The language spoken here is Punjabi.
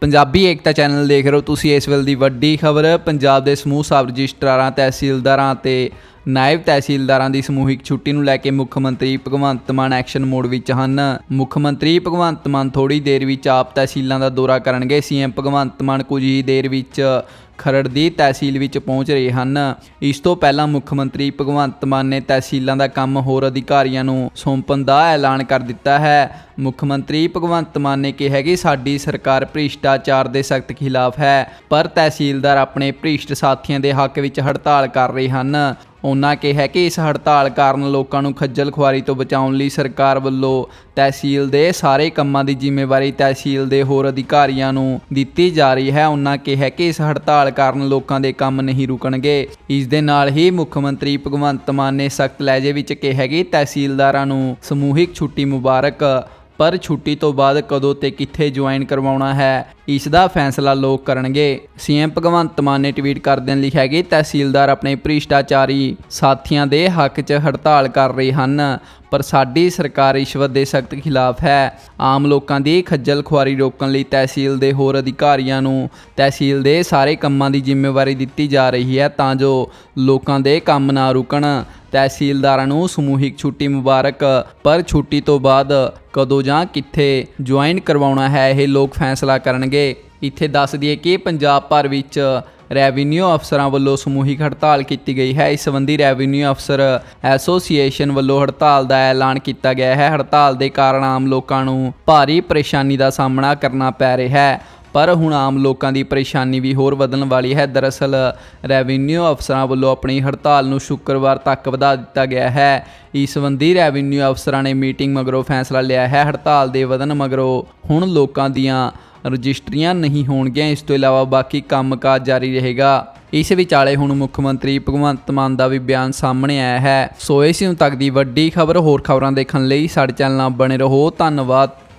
ਪੰਜਾਬੀ ਏਕਤਾ ਚੈਨਲ ਦੇਖ ਰਹੇ ਹੋ ਤੁਸੀਂ ਇਸ ਵੇਲੇ ਦੀ ਵੱਡੀ ਖਬਰ। ਪੰਜਾਬ ਦੇ ਸਮੂਹ ਸਬ ਰਜਿਸਟਰਾਰਾਂ, ਤਹਿਸੀਲਦਾਰਾਂ ਤੇ ਨਾਇਬ ਤਹਿਸੀਲਦਾਰਾਂ ਦੀ ਸਮੂਹਿਕ ਛੁੱਟੀ ਨੂੰ ਲੈ ਕੇ ਮੁੱਖ ਮੰਤਰੀ ਭਗਵੰਤ ਮਾਨ ਐਕਸ਼ਨ ਮੋਡ ਵਿੱਚ ਹਨ। ਮੁੱਖ ਮੰਤਰੀ ਭਗਵੰਤ ਮਾਨ ਥੋੜੀ ਦੇਰ ਵਿੱਚ ਆਪ ਤਹਿਸੀਲਾਂ ਦਾ ਦੌਰਾ ਕਰਨਗੇ। ਸੀਐਮ ਭਗਵੰਤ ਮਾਨ ਕੁਝ ਹੀ ਦੇਰ ਵਿੱਚ ਖਰੜ ਦੀ ਤਹਿਸੀਲ ਵਿੱਚ ਪਹੁੰਚ ਰਹੇ ਹਨ। ਇਸ ਤੋਂ ਪਹਿਲਾਂ ਮੁੱਖ ਮੰਤਰੀ ਭਗਵੰਤ ਮਾਨ ਨੇ ਤਹਿਸੀਲਾਂ ਦਾ ਕੰਮ ਹੋਰ ਅਧਿਕਾਰੀਆਂ ਨੂੰ ਸੌਂਪਣ ਦਾ ਐਲਾਨ ਕਰ ਦਿੱਤਾ ਹੈ। ਮੁੱਖ ਮੰਤਰੀ ਭਗਵੰਤ ਮਾਨ ਨੇ ਕਿਹਾ ਕਿ ਸਾਡੀ ਸਰਕਾਰ ਭ੍ਰਿਸ਼ਟਾਚਾਰ ਦੇ ਸਖਤ ਖਿਲਾਫ ਹੈ, ਪਰ ਤਹਿਸੀਲਦਾਰ ਆਪਣੇ ਭ੍ਰਿਸ਼ਟ ਸਾਥੀਆਂ ਦੇ ਹੱਕ ਵਿੱਚ ਹੜਤਾਲ ਕਰ ਰਹੇ ਹਨ। ਉਹਨਾਂ ਕਿਹਾ ਕਿ ਇਸ ਹੜਤਾਲ ਕਾਰਨ ਲੋਕਾਂ ਨੂੰ ਖੱਜਲ ਖੁਆਰੀ ਤੋਂ ਬਚਾਉਣ ਲਈ ਸਰਕਾਰ ਵੱਲੋਂ ਤਹਿਸੀਲ ਦੇ ਸਾਰੇ ਕੰਮਾਂ ਦੀ ਜ਼ਿੰਮੇਵਾਰੀ ਤਹਿਸੀਲ ਦੇ ਹੋਰ ਅਧਿਕਾਰੀਆਂ ਨੂੰ ਦਿੱਤੀ ਜਾ ਰਹੀ ਹੈ। ਉਹਨਾਂ ਕਿਹਾ ਕਿ ਇਸ ਹੜਤਾਲ ਕਾਰਨ ਲੋਕਾਂ ਦੇ ਕੰਮ ਨਹੀਂ ਰੁਕਣਗੇ। ਇਸ ਦੇ ਨਾਲ ਹੀ ਮੁੱਖ ਮੰਤਰੀ ਭਗਵੰਤ ਮਾਨ ਨੇ ਸਖਤ ਲਹਿਜੇ ਵਿੱਚ ਕਿਹਾ ਕਿ ਤਹਿਸੀਲਦਾਰਾਂ ਨੂੰ ਸਮੂਹਿਕ ਛੁੱਟੀ ਮੁਬਾਰਕ ਪਰ ਛੁੱਟੀ ਤੋਂ ਬਾਅਦ ਕਦੋਂ ਤੇ ਕਿੱਥੇ ਜੁਆਇਨ ਕਰਵਾਉਣਾ ਹੈ ਇਸ ਦਾ ਫੈਸਲਾ ਲੋਕ ਕਰਨਗੇ। ਸੀਐਮ ਭਗਵੰਤ ਮਾਨ ਨੇ ਟਵੀਟ ਕਰਦਿਆਂ ਲਿਖਿਆ ਕਿ ਤਹਿਸੀਲਦਾਰ ਆਪਣੇ ਭ੍ਰਿਸ਼ਟਾਚਾਰੀ ਸਾਥੀਆਂ ਦੇ ਹੱਕ 'ਚ ਹੜਤਾਲ ਕਰ ਰਹੇ ਹਨ, ਪਰ ਸਾਡੀ ਸਰਕਾਰ ਰਿਸ਼ਵਤ ਦੇ ਸਖਤ ਖਿਲਾਫ ਹੈ। ਆਮ ਲੋਕਾਂ ਦੀ ਖੱਜਲ ਖੁਆਰੀ ਰੋਕਣ ਲਈ ਤਹਿਸੀਲ ਦੇ ਹੋਰ ਅਧਿਕਾਰੀਆਂ ਨੂੰ ਤਹਿਸੀਲ ਦੇ ਸਾਰੇ ਕੰਮਾਂ ਦੀ ਜ਼ਿੰਮੇਵਾਰੀ ਦਿੱਤੀ ਜਾ ਰਹੀ ਹੈ ਤਾਂ ਜੋ ਲੋਕਾਂ ਦੇ ਕੰਮ ਨਾ ਰੁਕਣ। ਤਹਿਸੀਲਦਾਰਾਂ ਨੂੰ ਸਮੂਹਿਕ ਛੁੱਟੀ ਮੁਬਾਰਕ, ਪਰ ਛੁੱਟੀ ਤੋਂ ਬਾਅਦ ਕਦੋਂ ਜਾਂ ਕਿੱਥੇ ਜੁਆਇਨ ਕਰਵਾਉਣਾ ਹੈ ਇਹ ਲੋਕ ਫੈਸਲਾ ਕਰਨਗੇ। ਇੱਥੇ ਦੱਸ ਦਈਏ ਕਿ ਪੰਜਾਬ ਭਰ ਵਿੱਚ ਰੈਵਨਿਊ ਅਫਸਰਾਂ ਵੱਲੋਂ ਸਮੂਹਿਕ ਹੜਤਾਲ ਕੀਤੀ ਗਈ ਹੈ। ਇਸ ਸੰਬੰਧੀ ਰੈਵਨਿਊ ਅਫਸਰ ਐਸੋਸੀਏਸ਼ਨ ਵੱਲੋਂ ਹੜਤਾਲ ਦਾ ਐਲਾਨ ਕੀਤਾ ਗਿਆ ਹੈ। ਹੜਤਾਲ ਦੇ ਕਾਰਨ ਆਮ ਲੋਕਾਂ ਨੂੰ ਭਾਰੀ ਪਰੇਸ਼ਾਨੀ ਦਾ ਸਾਹਮਣਾ ਕਰਨਾ ਪੈ ਰਿਹਾ ਹੈ। ਪਰ ਹੁਣ ਆਮ ਲੋਕਾਂ ਦੀ ਪਰੇਸ਼ਾਨੀ ਵੀ ਹੋਰ ਵਧਣ ਵਾਲੀ ਹੈ। ਦਰਅਸਲ, ਰੈਵਨਿਊ ਅਫਸਰਾਂ ਵੱਲੋਂ ਆਪਣੀ ਹੜਤਾਲ ਨੂੰ ਸ਼ੁੱਕਰਵਾਰ ਤੱਕ ਵਧਾ ਦਿੱਤਾ ਗਿਆ ਹੈ। ਇਸ ਸੰਬੰਧੀ ਰੈਵਨਿਊ ਅਫਸਰਾਂ ਨੇ ਮੀਟਿੰਗ ਮਗਰੋਂ ਫੈਸਲਾ ਲਿਆ ਹੈ। ਹੜਤਾਲ ਦੇ ਵਧਣ ਮਗਰੋਂ ਹੁਣ ਲੋਕਾਂ ਦੀਆਂ ਰਜਿਸਟਰੀਆਂ ਨਹੀਂ ਹੋਣਗੀਆਂ। ਇਸ ਤੋਂ ਇਲਾਵਾ ਬਾਕੀ ਕੰਮਕਾਜ ਜਾਰੀ ਰਹੇਗਾ। ਇਸ ਵਿਚਾਲੇ ਹੁਣ ਮੁੱਖ ਮੰਤਰੀ ਭਗਵੰਤ ਮਾਨ ਦਾ ਵੀ ਬਿਆਨ ਸਾਹਮਣੇ ਆਇਆ ਹੈ। ਸੋ ਇਸ ਨੂੰ ਤੱਕ ਦੀ ਵੱਡੀ ਖਬਰ। ਹੋਰ ਖਬਰਾਂ ਦੇਖਣ ਲਈ ਸਾਡੇ ਚੈਨਲ ਨਾਲ ਬਣੇ ਰਹੋ। ਧੰਨਵਾਦ।